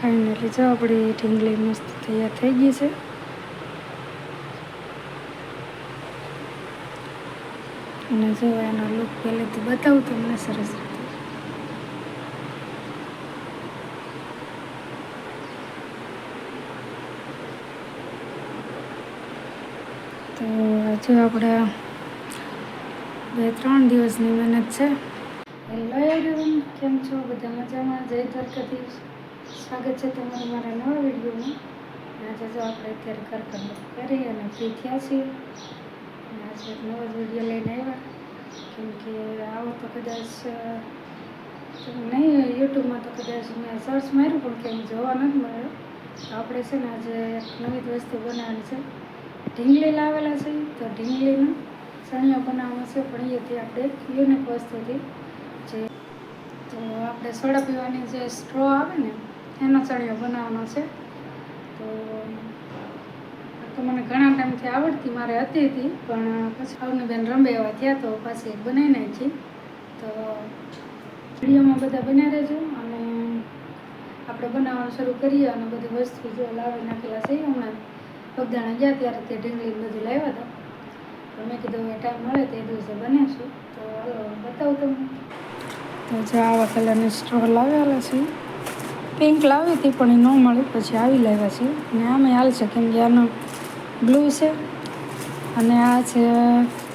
Finally જો આપણી ઢીંગલી મસ્ત તૈયાર થઈ ગઈ છે. અને જો એનો લુક પહેલેથી બતાવું તમને સરસ રીતે તો હજુ આપણે બે ત્રણ દિવસની મહેનત છે. હેલો એવરીવન કેમ છો? બધા મજામાં? જય દ્વારકાધીશ. સ્વાગત છે તમારું મારા નવા વિડીયોમાં. આજે જો આપણે અત્યારે કરકર કરી અને ફ્રી થયા છીએ. આજે એક નવો જ વીડિયો લઈને આવ્યા. કેમ કે આવો તો કદાચ, નહીં, યુટ્યુબમાં તો કદાચ મેં સર્ચ માર્યું, પણ કેમ જોવા નથી મળ્યો. તો આપણે છે ને આજે નવી જ વસ્તુ બનાવવાની છે. ઢીંગલી લાવેલા છે. તો ઢીંગલીનું સણિયો બનાવવાનો છે, પણ એથી આપણે યુનિક વસ્તુથી જે, તો આપણે સોડા પીવાની જે સ્ટ્રો આવે ને એનો ચણિયો બનાવવાનો છે. તો તો મને ઘણા ટાઈમથી આવડતી, મારે હતી હતી, પણ પછી આવની બેન રંબે એવા થયા તો પાછી એક બનાવી નાખી. તો વિડીયોમાં બધા બન્યા રહેજો અને આપણે બનાવવાનું શરૂ કરીએ અને બધી વસ્તુ જો લાવી નાખેલા છે. હમણાં બગદાણા ગયા ત્યારે તે ઢીંગલી બધું લાવ્યા હતા. તો મેં કીધું હવે ટાઈમ મળે તે દિવસે બનાવીશું. તો હાલો, બતાવું તમને. તો જો આવા કલરની સ્ટ્રો લાવેલા છે પિંક લાવી હતી, પણ એ ન મળી. પછી આવી લાવ્યા છે. અને આમે હાલ છે, કેમ કે આનો બ્લુ છે અને આ છે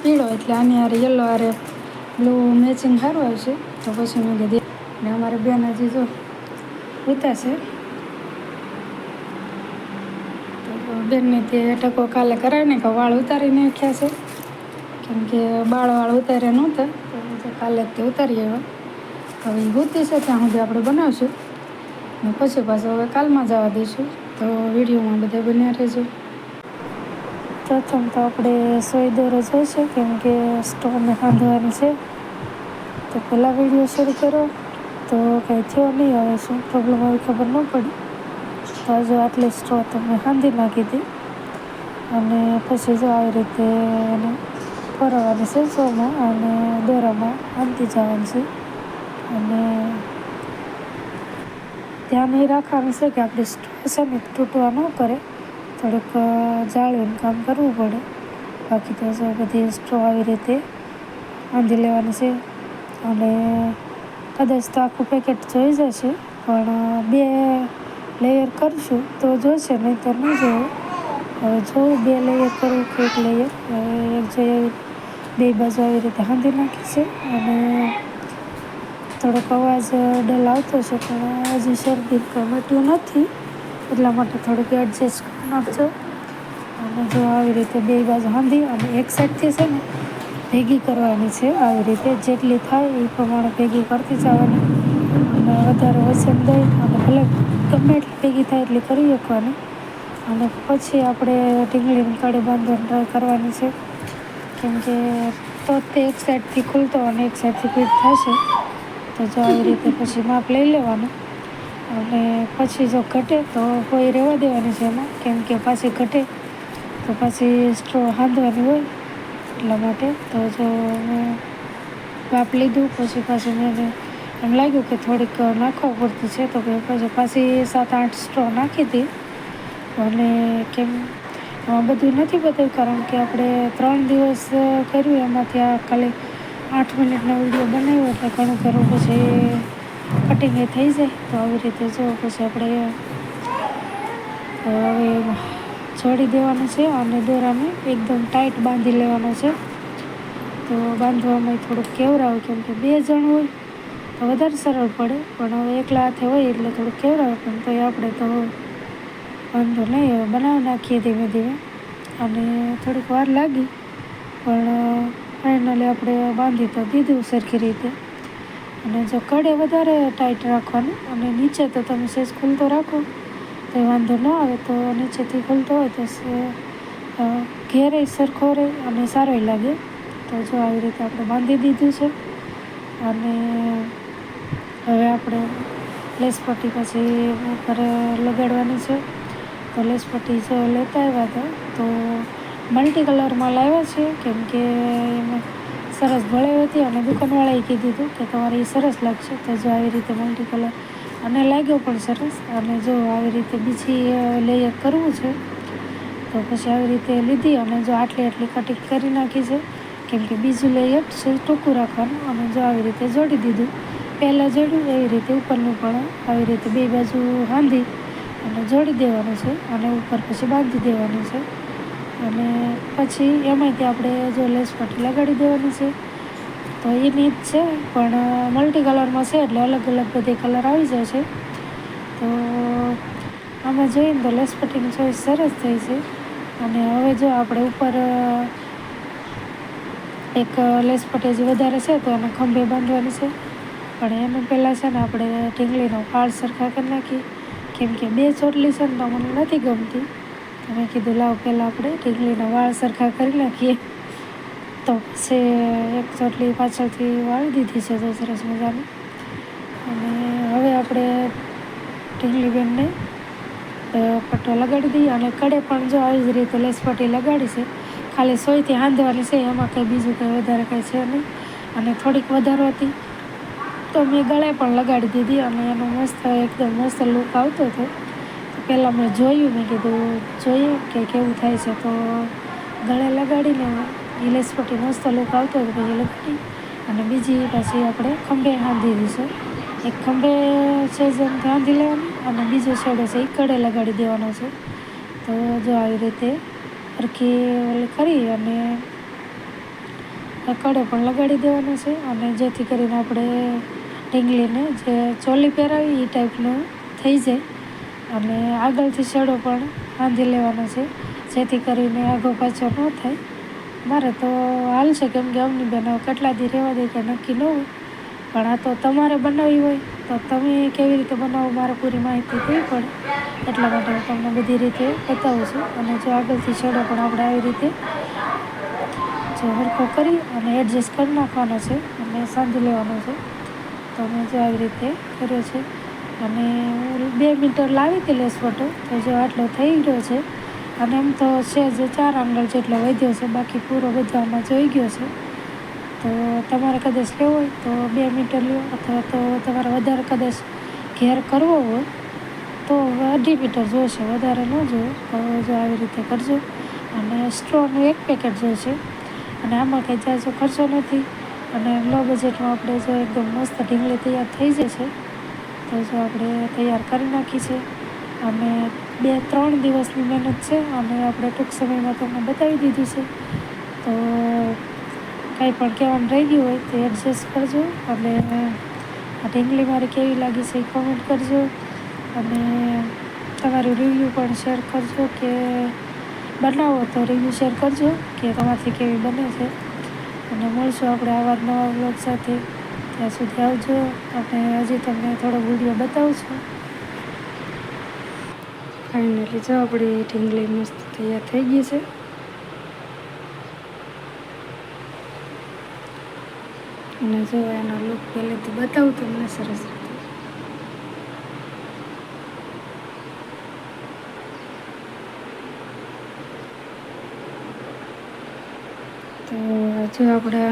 પીળો, એટલે આની હારે યલો હારે બ્લુ મેચિંગ સારું આવશે. તો પછી મેં કીધી, ને અમારે બેન હજી જો ઉતારશે તો બેનને તે ટકો કાલે કરાવી ને, કે વાળ ઉતારી નાખ્યા છે. કેમ કે બાળ વાળ ઉતાર્યા નહોતા, તો કાલે તે ઉતારી આવ્યા. હવે એ છે, ત્યાં સુધી આપણે બનાવશું. ને પછી પાછું હવે કાલમાં જવા દઈશું. તો વિડીયોમાં બધા બન્યા રહેજો. પ્રથમ તો આપણે સોય દોરો જોઈશે કેમ કે સ્ટોવને બાંધવાની છે. તો પહેલાં વીડિયો શરૂ કરો. તો કંઈ થયો નહીં, હવે શું પ્રોબ્લેમ આવી ખબર ન પડી. તો હજુ આટલી સ્ટો તમે બાંધી નાખી હતી. અને પછી જો આવી રીતે એને ફરવાની છે, સોમાં અને દોરામાં બાંધી જવાની છે. અને ધ્યાન એ રાખવાનું છે કે આપણે સ્ટ્રેસ છે ને તૂટવા ન કરે. થોડુંક જાળવીને કામ કરવું પડે. બાકી તો જો બધી સ્ટ્રો આવી રીતે બાંધી લેવાની છે. અને, કદાચ તો આખું પેકેટ જોઈ જશે, પણ બે લેયર કરશું તો જોશે નહીં તો ન જોવું હવે જોઉં બે લેયર કરવું કે એક લેયર એક જોઈએ બે બાજુ આવી રીતે હાંધી નાખી છે, અને થોડોક અવાજ ડલ આવતો છે, પણ હજી શરદી મટ્યું નથી. એટલા માટે થોડુંક એડજસ્ટ કરી નાખજો. અને જો આવી રીતે બે બાજુ હાંધી અને એક સાઈડથી છે ને, ભેગી કરવાની છે. આવી રીતે જેટલી થાય એ પ્રમાણે ભેગી કરતી જવાની. અને વધારે વસન દઈ અને ભલે ગમે એટલી ભેગી થાય એટલી કરી શકવાની. અને પછી આપણે ઢીંગળીની કડી બાંધવાની ટ્રાય કરવાની છે. કેમ કે તો તે એક સાઈડથી ખુલતો અને એક સાઈડથી ફિટ થશે તો જો આવી રીતે પછી માપ લઈ લેવાનું. અને પછી જો ઘટે તો કોઈ રહેવા દેવાની છે એમાં. કેમ કે પાછી ઘટે તો પછી સ્ટ્રો હાંધવાની હોય એટલા માટે. તો જો મેં માપ લીધું પછી પાછું મેં એમ લાગ્યું કે થોડીક નાખવા પૂરતી છે, તો પછી પાછી સાત આઠ સ્ટ્રો નાખી હતી અને કેમ બધું નથી બતાવ્યું કારણ કે આપણે ત્રણ દિવસ કર્યું એમાંથી આ ખાલી આઠ મિનિટનો વીડિયો બનાવ્યો એટલે ઘણું ખરું પછી કટિંગ એ થઈ જાય. તો આવી રીતે જો પછી આપણે હવે છોડી દેવાનું છે અને દોરાને એકદમ ટાઈટ બાંધી લેવાનો છે. તો બાંધવામાં થોડુંક કેવરાવે કેમ કે બે જણ હોય તો વધારે સરળ પડે, પણ હવે એકલા હાથે હોય એટલે થોડુંક કેવરાવે, પણ તોય આપણે તો વાંધો નહીં, હવે બનાવી નાખીએ ધીમે ધીમે. અને થોડીક વાર લાગી, પણ ફાઇનલી આપણે બાંધી તો દીધું સરખી રીતે. અને જો કડે વધારે ટાઈટ રાખવાનું અને નીચે તો તમે સેજ ખુલતો રાખો. તો વાંધો ન આવે તો નીચેથી ખુલતો હોય તો ઘેરે સરખો રહે અને સારોય લાગે. તો જો આવી રીતે આપણે બાંધી દીધું છે. અને હવે આપણે લેસ પટ્ટી પછી ઉપર લગાડવાની છે. તો લેસ પટ્ટી જો લેતા આવ્યા હતા તો મલ્ટી કલરમાં લાવ્યા છે, કેમ કે એમાં સરસ ભળાઈ હતી અને દુકાનવાળાએ કીધું હતું કે તમારે એ સરસ લાગશે, તો જો આવી રીતે મલ્ટી કલર અને લાગ્યો પણ સરસ, અને જો આવી રીતે બીજી લેયર કરવું છે, તો પછી આવી રીતે લીધી અને જો આટલી આટલી કટિંગ કરી નાખી છે, કેમ કે બીજું લેયર છે ટૂંકું રાખવાનું, અને જો આવી રીતે જોડી દીધું, પહેલાં જોડ્યું, એવી રીતે ઉપરનું પણ આવી રીતે બે બાજુ હાંધી અને જોડી દેવાનું છે, અને ઉપર પછી બાંધી દેવાનું છે. અને પછી એમાંથી આપણે જો લેસ પટ્ટી લગાડી દેવાની છે, તો એની જ છે, પણ મલ્ટી કલરમાં છે એટલે અલગ અલગ બધી કલર આવી જાય છે. તો આમાં જોઈએ ને તો લેસ પટ્ટીની ચોઈસ સરસ થઈ છે. અને હવે જો આપણે ઉપર, એક લેસ પટેજ વધારે છે, તો એને ખંભે બાંધવાની છે. પણ એનું પહેલાં છે ને આપણે ઢીંગલીનો પાળ સરખા કરી નાખીએ. કેમ કે બે ચોટલી છે ને તો મને નથી ગમતી. તો મેં કીધું, લાવ પહેલાં આપણે ઢીકલીના વાળ સરખા કરી નાખીએ. તો પછી એક ચોટલી પાછળથી વાળી દીધી છે, તો સરસ મજાની. અને હવે આપણે ઢીંગલી બેનને પટ્ટો લગાડી દઈએ અને કડે પણ જો આવી જ રીતે લેસપટ્ટી લગાડી છે, ખાલી સોયથી હાંધવાની છે, એમાં કંઈ બીજું કંઈ વધારે કંઈ છે નહીં. અને થોડીક વધારો હતી, તો મેં ગળે પણ લગાડી દીધી અને એનો મસ્ત, એકદમ મસ્ત લુક આવતો હતો. પહેલાં મેં જોયું, મેં કીધું, જોઈએ કે કેવું થાય છે. તો ગળે લગાડીને લેસ પટ્ટી મસ્ત લુક આવતો હતો, પછી લગાડી અને બીજી પાછી આપણે ખંભે હાંધી દઈશું. એક ખંભે છે જેમ હાંધી લેવાની અને બીજો છેડો છે એ કડે લગાડી દેવાનો છે. તો જો આવી રીતે સરખી ઓલી કરી અને કડે પણ લગાડી દેવાનો છે અને જેથી કરીને આપણે ઢીંગલીને જે ચોલી પહેરાવી એ ટાઈપનું થઈ જાય. અને આગળથી છેડો પણ બાંધી લેવાનો છે. જેથી કરીને આગો પાછો ન થાય. મારે તો હાલશે કેમ કે અમની બેન કેટલા દી રહેવા દે કે નક્કી ન હોય. પણ આ તો તમારે બનાવવી હોય તો તમે કેવી રીતે બનાવો મારે પૂરી માહિતી દેવી પડે એટલા માટે હું તમને બધી રીતે બતાવું છું. અને જો આગળથી છેડો પણ આપણે આવી રીતે જો હરખો કરી અને એડજસ્ટ કરી નાખવાનો છે અને સાંધી લેવાનો છે. તો મેં જો આવી રીતે કર્યો છે. અને બે મીટર લાવી હતી લેસ ફોટો તો જો આટલો થઈ ગયો છે. અને એમ તો છે જે, ચાર આંગળ જેટલો વધ્યો છે, બાકી પૂરો બધામાં જોઈ ગયો છે. તો તમારે કદાચ લેવો હોય તો બે મીટર લો અથવા તો તમારે વધારે કદાચ ઘેર કરવો હોય, તો અઢી મીટર જોઈશે વધારે ન જોઈએ તો જો આવી રીતે કરજો. અને સ્ટ્રોનું એક પેકેટ જોઈશે અને આમાં કંઈ જાજો ખર્ચો નથી. અને લો બજેટમાં આપણે જો એકદમ મસ્ત ઢીંગલી તૈયાર થઈ જશે. તો જો આપણે તૈયાર કરી નાખી છે. અને બે ત્રણ દિવસની મહેનત છે અને આપણે ટૂંક સમયમાં તમને બતાવી દીધું છે. તો કાંઈ પણ કહેવાનું રહી ગયું હોય તો એડજસ્ટ કરજો અને આ ઢીંગલી મારી કેવી લાગી છે એ કોમેન્ટ કરજો. અને તમારું રિવ્યૂ પણ શેર કરજો કે બનાવો તો રિવ્યૂ શેર કરજો કે તમારથી કેવી બને છે. અને મળશું આપણે આવા નવા બ્લોગ સાથે. ત્યાં સુધી આવજો. આપણે હજી તમને થોડો વીડિયો બતાવું છું ફાઇનલી જો આપણી ઢીંગલી મસ્ત તૈયાર થઈ ગઈ છે. અને જો એનો લુક પહેલેથી બતાવું તમને સરસ રીતે તો હજુ આપણે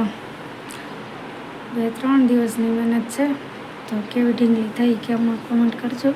બે ત્રણ દિવસની મહેનત છે તો કેવી ઢીંગલી થઈ કેમ કોમેન્ટ કરજો.